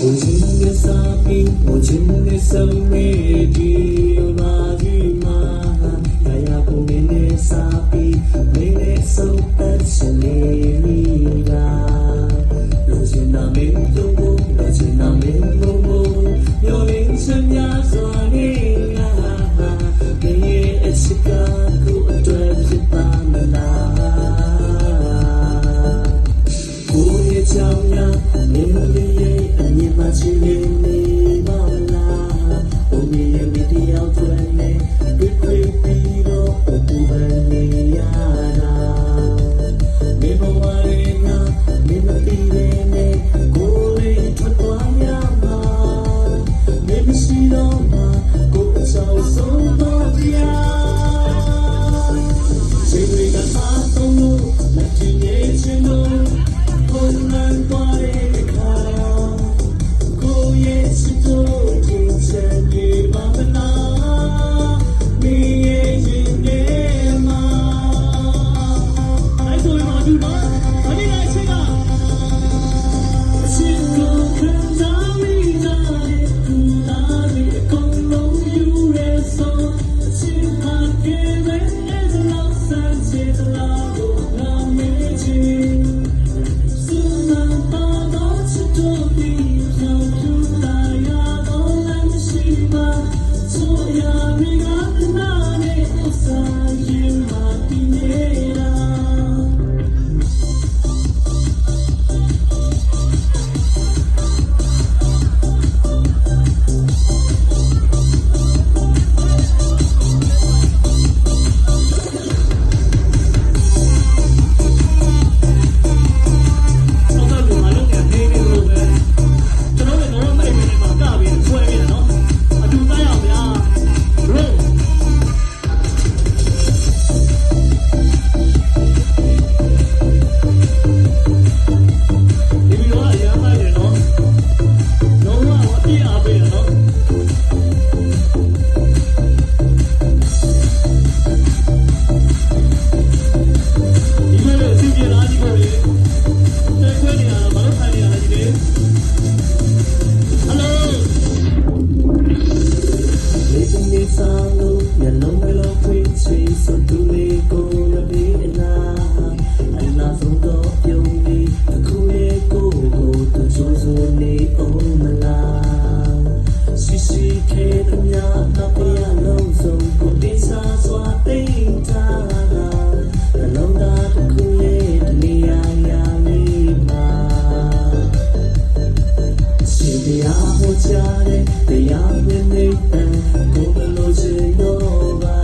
Muchinne sapi, muchinne samme di unadi ma. Kaya kumene sapi, me တရားဟောကြားတဲ့တရားမြင့်တဲ့ဘုရားလိုချင်တော့ပါ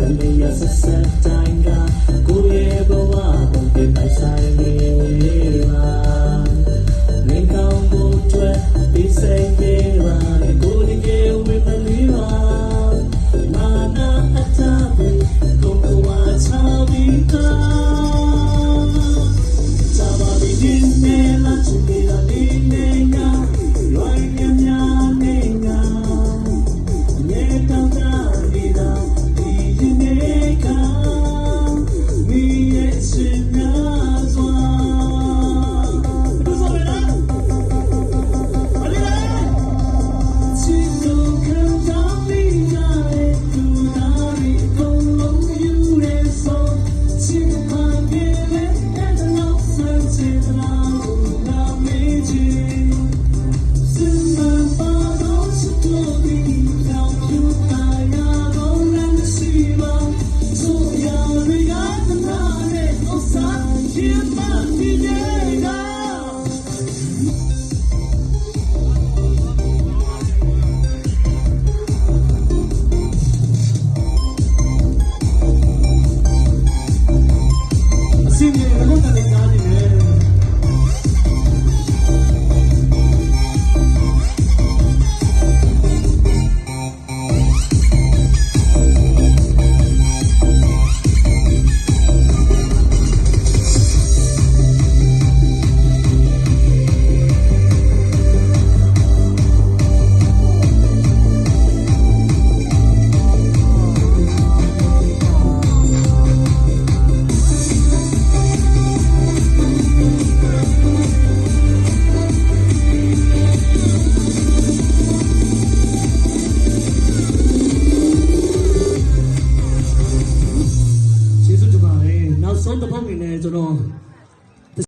အမေရဆက်ဆက်တိုင်း millions.